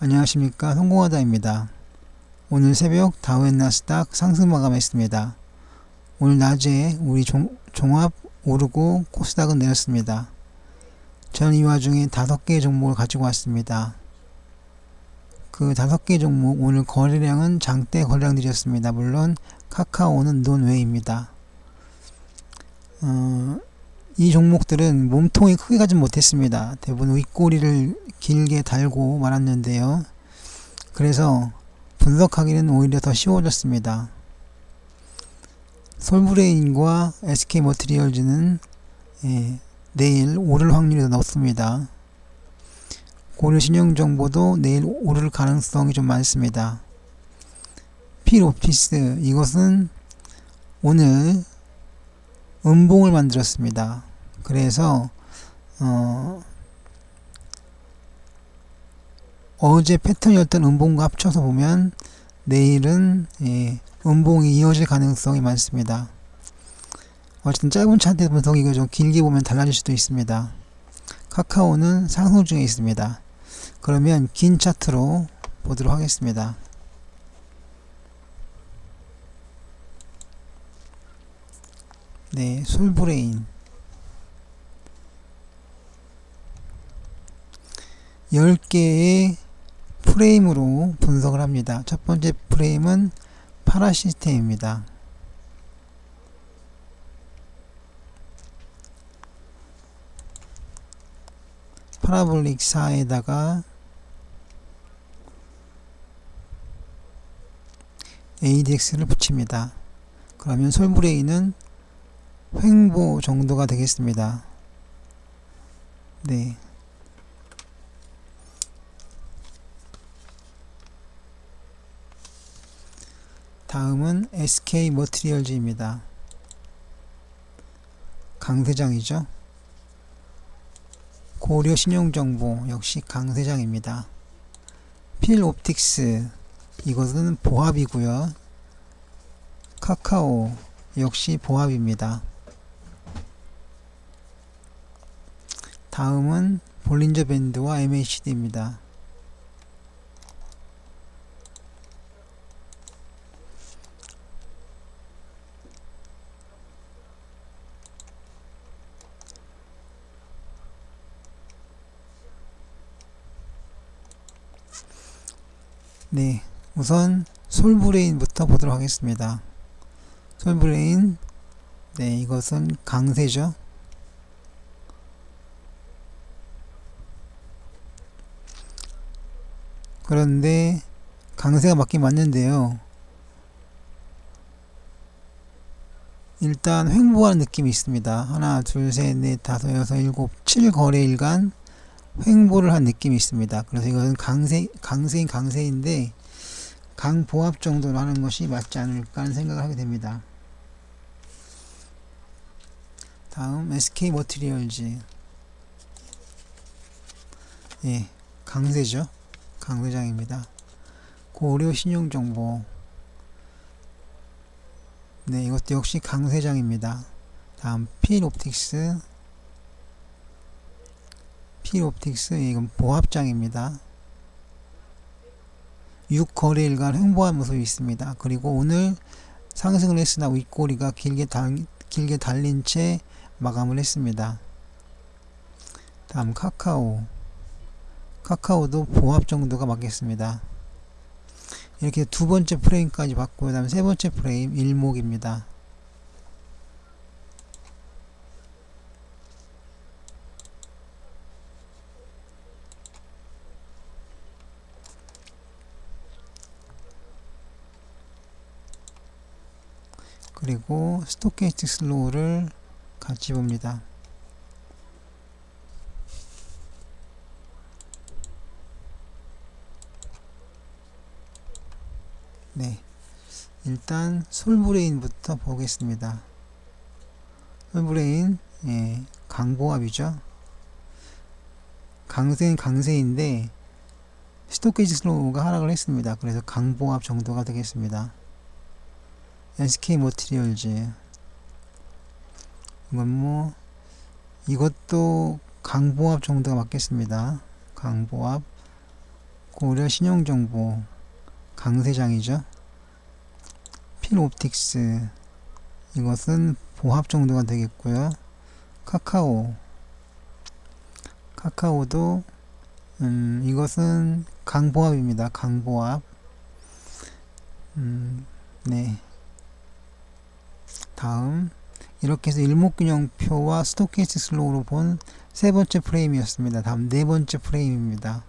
안녕하십니까 성공하다입니다. 오늘 새벽 다우앤 나스닥 상승 마감했습니다. 오늘 낮에 우리 종, 종합 오르고 코스닥은 내렸습니다. 저는 이 와중에 다섯 개의 종목을 가지고 왔습니다. 그 다섯 개 종목 오늘 거래량은 장대 거래량들이었습니다. 물론 카카오는 논외입니다. 어, 이 종목들은 몸통이 크게 가지 못했습니다. 대부분 윗꼬리를 길게 달고 말았는데요. 그래서 분석하기는 오히려 더 쉬워졌습니다. 솔브레인과 SK 머트리얼즈는 예, 내일 오를 확률이 더 높습니다. 고려신용정보도 내일 오를 가능성이 좀 많습니다. 필오피스 이것은 오늘 음봉을 만들었습니다. 그래서 어, 어제 패턴이었던 음봉과 합쳐서 보면 내일은 예, 음봉이 이어질 가능성이 많습니다. 어쨌든 짧은 차트 분석이고 좀 길게 보면 달라질 수도 있습니다. 카카오는 상승 중에 있습니다. 그러면 긴 차트로 보도록 하겠습니다. 네, 솔브레인 10개의 프레임으로 분석을 합니다. 첫 번째 프레임은 파라 시스템입니다. 파라볼릭 4에다가 ADX를 붙입니다. 그러면 솔브레인은 횡보 정도가 되겠습니다. 네. 다음은 SK 머트리얼즈입니다. 강세장이죠. 고려 신용정보 역시 강세장입니다. 필옵틱스 이것은 보합이고요. 카카오 역시 보합입니다. 다음은 볼린저 밴드와 MACD입니다. 네, 우선 솔브레인부터 보도록 하겠습니다. 솔브레인, 네, 이것은 강세죠. 그런데 강세가 맞긴 맞는데요. 일단 횡보하는 느낌이 있습니다. 하나, 둘, 셋, 넷, 다섯, 여섯, 일곱, 칠 거래일간 횡보를 한 느낌이 있습니다. 그래서 이것은 강세, 강세인 강세인데 강보합 정도로 하는 것이 맞지 않을까 하는 생각을 하게 됩니다. 다음 SK 머티리얼즈 예, 강세죠. 강세장입니다. 고려 신용정보 네, 이것도 역시 강세장입니다. 다음 필옵틱스 필옵틱스 이건 보합장입니다. 6거래일간 횡보한 모습이 있습니다. 그리고 오늘 상승을 했으나 윗꼬리가 길게, 달, 길게 달린 채 마감을 했습니다. 다음 카카오 카카오도 보합 정도가 맞겠습니다. 이렇게 두 번째 프레임까지 받고 그 다음 세 번째 프레임 일목입니다. 그리고 스토케이스틱 슬로우를 같이 봅니다. 네. 일단 솔브레인부터 보겠습니다. 솔브레인 예, 강보합이죠. 강세는 강세인데 스토케이지 슬로우가 하락을 했습니다. 그래서 강보합 정도가 되겠습니다. SK 머티리얼즈 이건 뭐 이것도 강보합 정도가 맞겠습니다. 강보합 고려 신용정보 강세장이죠. 필옵틱스 이것은 보합 정도가 되겠고요. 카카오 카카오도 음, 이것은 강보합입니다. 강보합 음, 네 다음 이렇게 해서 일목균형표와 스토캐스틱 슬로우로 본 세 번째 프레임이었습니다. 다음 네 번째 프레임입니다.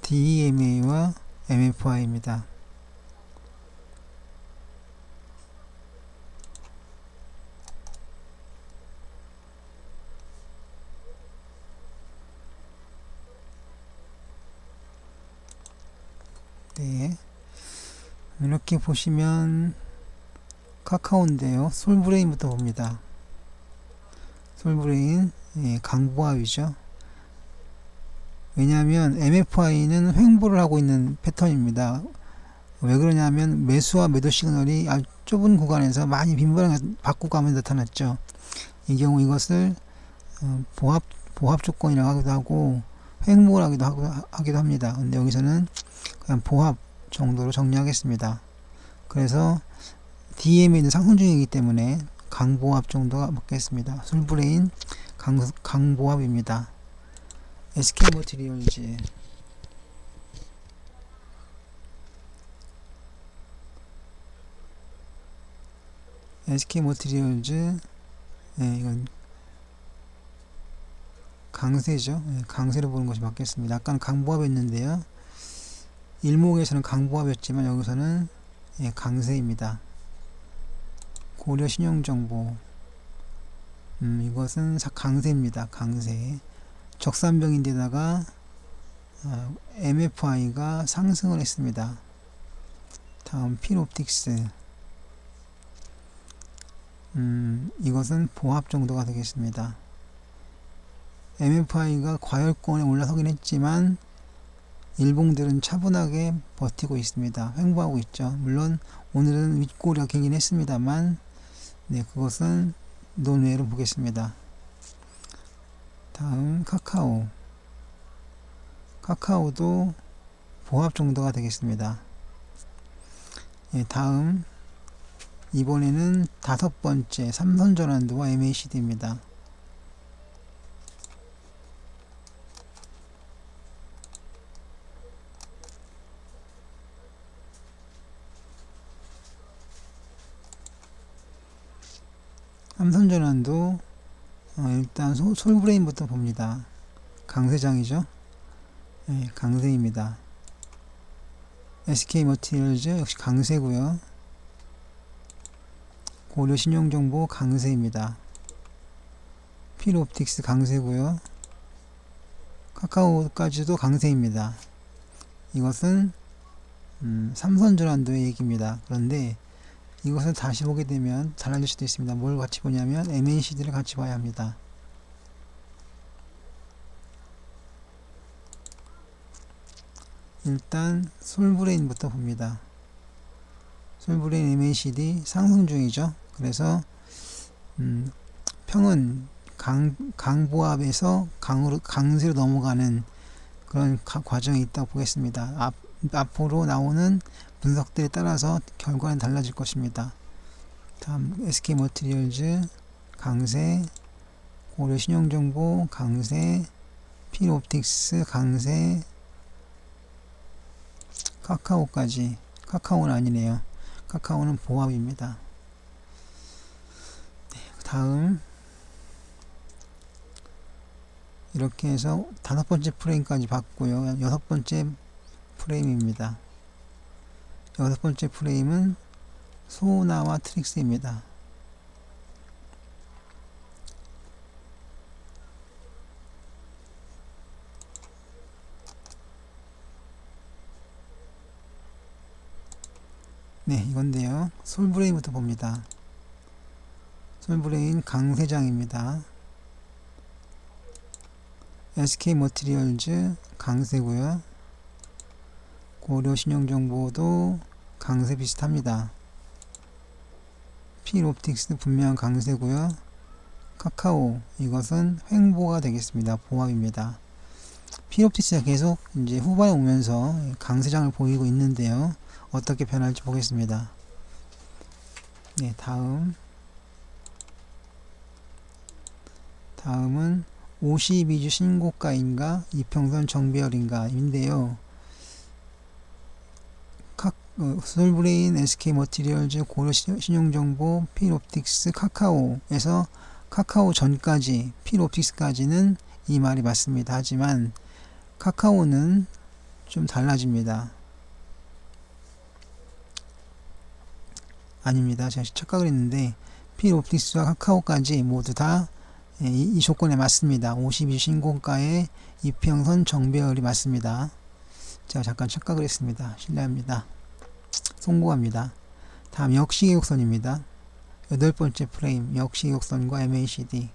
DEMA와 MFI입니다. 네. 이렇게 보시면 카카오인데요. 솔브레인부터 봅니다. 솔브레인 예, 강보합이죠. 왜냐하면 MFI는 횡보를 하고 있는 패턴입니다. 왜 그러냐면 매수와 매도 시그널이 좁은 구간에서 많이 빈번하게 바꾸고 가면 나타났죠. 이 경우 이것을 어, 보합 보합 조건이라고 하기도 하고 하고, 하기도 합니다. 근데 여기서는 그냥 보합 정도로 정리하겠습니다. 그래서 DM에 있는 상승 중이기 때문에 강보합 정도가 맞겠습니다. 술브레인 강, 강보합입니다. SK 머티리얼즈 SK 머티리얼즈 네, 이건 강세죠. 네, 강세로 보는 것이 맞겠습니다. 아까는 강보합이었는데요. 일목에서는 강보합이었지만 여기서는 예, 강세입니다. 고려 신용정보 음, 이것은 강세입니다. 강세 적산병인데다가 어, MFI가 상승을 했습니다. 다음 필옵틱스 음, 이것은 보합 정도가 되겠습니다. MFI가 과열권에 올라서긴 했지만 일봉들은 차분하게 버티고 있습니다. 횡보하고 있죠. 물론 오늘은 윗꼬리가 길긴 했습니다만 네, 그것은 논외로 보겠습니다. 다음 카카오 카카오도 보합 정도가 되겠습니다. 예, 다음 이번에는 다섯 번째 삼선전환도와 MACD입니다. 삼선전환도 어, 일단 소, 솔브레인부터 봅니다. 강세장이죠. 네, 강세입니다. SK 머티리얼즈 역시 강세고요. 고려 신용정보 강세입니다. 필옵틱스 강세고요. 카카오까지도 강세입니다. 이것은 음, 삼선전환도의 얘기입니다. 그런데 이것을 다시 보게 되면 달라질 수도 있습니다. 뭘 같이 보냐면 MACD를 같이 봐야 합니다. 일단 솔브레인부터 봅니다. 솔브레인 MACD 상승 중이죠. 그래서 음, 평은 강, 강보합에서 강으로, 강세로 넘어가는 그런 가, 과정이 있다고 보겠습니다. 앞, 앞으로 나오는 분석들에 따라서 결과는 달라질 것입니다. 다음 SK 머티리얼즈 강세, 고려 신용정보 강세, 필옵틱스 강세, 카카오까지 카카오는 아니네요. 카카오는 보합입니다. 네, 다음 이렇게 해서 다섯 번째 프레임까지 봤고요. 여섯 번째 프레임입니다. 여섯 번째 프레임은 소나와 트릭스입니다. 네, 이건데요. 솔브레인부터 봅니다. 솔브레인 강세장입니다. SK 머티리얼즈 강세고요. 고려 신용정보도 강세 비슷합니다. 필옵틱스 분명 강세고요. 카카오 이것은 횡보가 되겠습니다. 보합입니다. 필옵틱스가 계속 이제 후반에 오면서 강세장을 보이고 있는데요. 어떻게 변할지 보겠습니다. 네, 다음 다음은 52주 신고가인가 이평선 정배열인가인데요. 카, 어, 솔브레인, SK 머티리얼즈, 고려 신용정보, 필옵틱스, 카카오에서 카카오 전까지, 필옵틱스까지는 이 말이 맞습니다. 하지만 카카오는 좀 달라집니다. 아닙니다. 제가 착각을 했는데 필옵틱스와 카카오까지 모두 다 이, 이 조건에 맞습니다. 52 신고가의 이평선 정배열이 맞습니다. 제가 잠깐 착각을 했습니다. 실례합니다. 송구합니다. 다음 역시계곡선입니다. 여덟 번째 프레임 역시계곡선과 MACD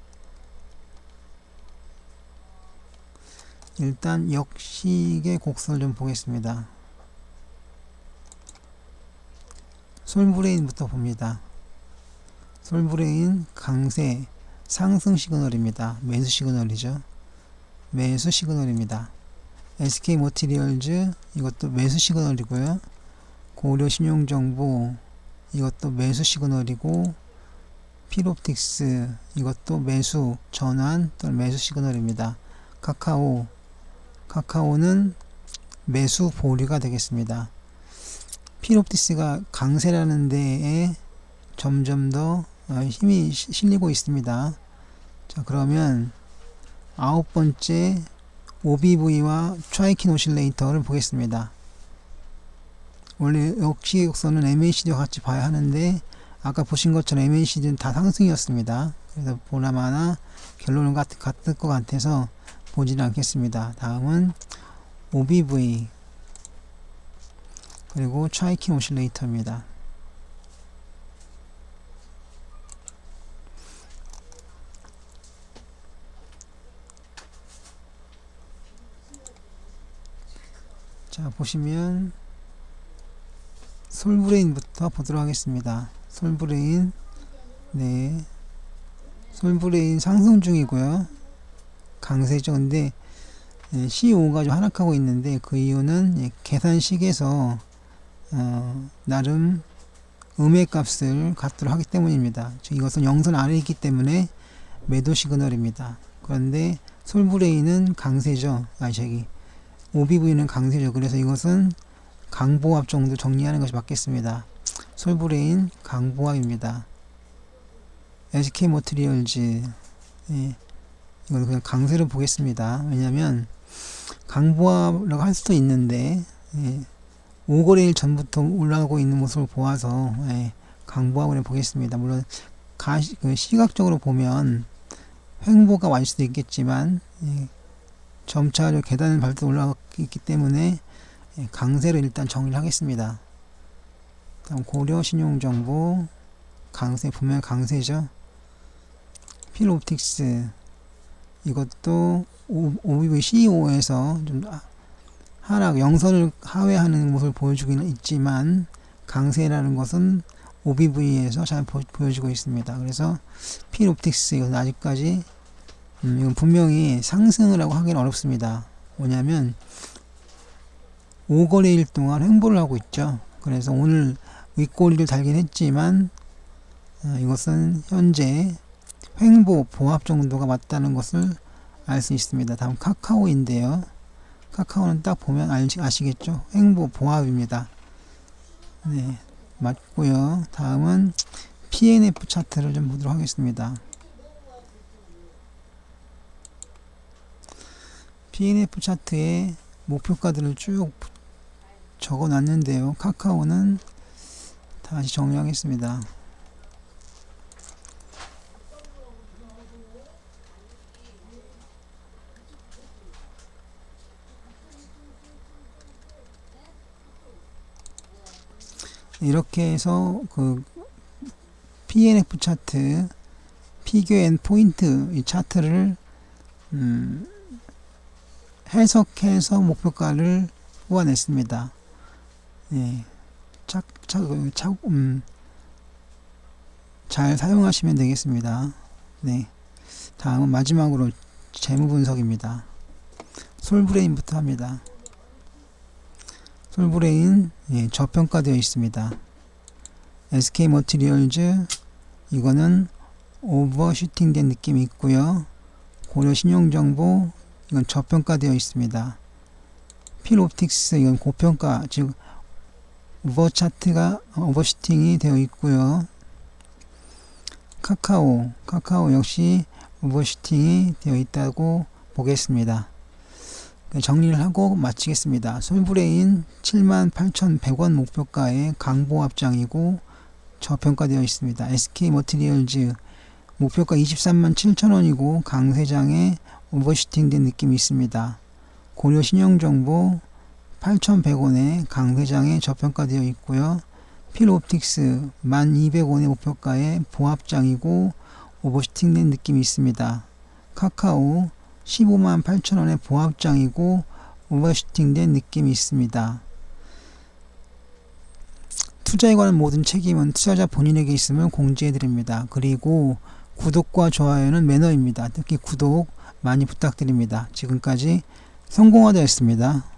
일단 역시계 곡선을 좀 보겠습니다. 솔브레인부터 봅니다. 솔브레인 강세 상승 시그널입니다. 매수 시그널이죠. 매수 시그널입니다. SK 모티리얼즈 이것도 매수 시그널이고요. 고려 신용정보 이것도 매수 시그널이고 필옵틱스 이것도 매수 전환 또는 매수 시그널입니다. 카카오 카카오는 매수 보류가 되겠습니다. 필옵티스가 강세라는 데에 점점 더 어, 힘이 실리고 있습니다. 자 그러면 아홉 번째 OBV와 트라이킨 오실레이터를 보겠습니다. 원래 역시 곡선은 MACD와 같이 봐야 하는데 아까 보신 것처럼 MACD는 다 상승이었습니다. 그래서 보나마나 결론은 같, 같을 것 같아서 보지는 않겠습니다. 다음은 OBV 그리고 트라이킨 오실레이터입니다. 자 보시면 솔브레인부터 보도록 하겠습니다. 솔브레인 네 솔브레인 상승 중이고요. 강세죠. 근데 CEO가 좀 하락하고 있는데 그 이유는 계산식에서 어, 나름 음의 값을 갖도록 하기 때문입니다. 이것은 영선 아래에 있기 때문에 매도 시그널입니다. 그런데 솔브레인은 강세죠. 아 저기 OBV는 강세죠. 그래서 이것은 강보합 정도 정리하는 것이 맞겠습니다. 솔브레인 강보합입니다. SK 모트리얼즈 예, 이걸 그냥 강세로 보겠습니다. 왜냐하면 강보합이라고 할 수도 있는데 예, 5거래일 전부터 올라가고 있는 모습을 보아서 예, 강보합을 보겠습니다. 물론 가시, 그 시각적으로 보면 횡보가 왔을 수도 있겠지만 예, 점차로 계단을 밟듯 올라갔기 때문에 예, 강세로 일단 정리를 하겠습니다. 다음 고려 신용정보 강세 보면 강세죠. 필옵틱스 이것도 OBV CEO에서 좀 하락 영선을 하회하는 모습을 보여주기는 있지만 강세라는 것은 OBV에서 잘 보, 여주고 있습니다. 그래서 필옵틱스 이것은 아직까지 음, 이건 분명히 상승을 하고 하기는 어렵습니다. 뭐냐면 5거래일 동안 횡보를 하고 있죠. 그래서 오늘 윗꼬리를 달긴 했지만 어, 이것은 현재 횡보 보합 정도가 맞다는 것을 알 수 있습니다. 다음 카카오인데요. 카카오는 딱 보면 알지, 아시겠죠? 횡보 보합입니다. 네, 맞고요. 다음은 PNF 차트를 좀 보도록 하겠습니다. PNF 차트에 목표가들을 쭉 적어 놨는데요. 카카오는 다시 정리하겠습니다. 이렇게 해서 그 PNF 차트, 피규어 앤 포인트 이 차트를 음 해석해서 목표가를 뽑아냈습니다. 예. 착, 착, 착, 음, 잘 사용하시면 되겠습니다. 네. 다음은 마지막으로 재무 분석입니다. 솔브레인부터 합니다. 솔브레인 예, 저평가되어 있습니다. SK 머티리얼즈 이거는 오버슈팅된 느낌이 있고요. 고려 신용정보 이건 저평가되어 있습니다. 필옵틱스 이건 고평가 즉 오버 차트가 오버슈팅이 되어 있고요. 카카오 카카오 역시 오버슈팅이 되어 있다고 보겠습니다. 네, 정리를 하고 마치겠습니다. 솔브레인 78,100원 목표가의 강보 합장이고 저평가되어 있습니다. SK 머티리얼즈 목표가 23만 7천원이고 강세장에 오버슈팅된 느낌이 있습니다. 고려 신용정보 8,100원에 강세장에 저평가되어 있고요. 필옵틱스 1,200원의 목표가에 보합장이고 오버슈팅된 느낌이 있습니다. 카카오 15만 8천원의 보합장이고 오버슈팅된 느낌이 있습니다. 투자에 관한 모든 책임은 투자자 본인에게 있음을 공지해드립니다. 그리고 구독과 좋아요는 매너입니다. 특히 구독 많이 부탁드립니다. 지금까지 성공화되었습니다.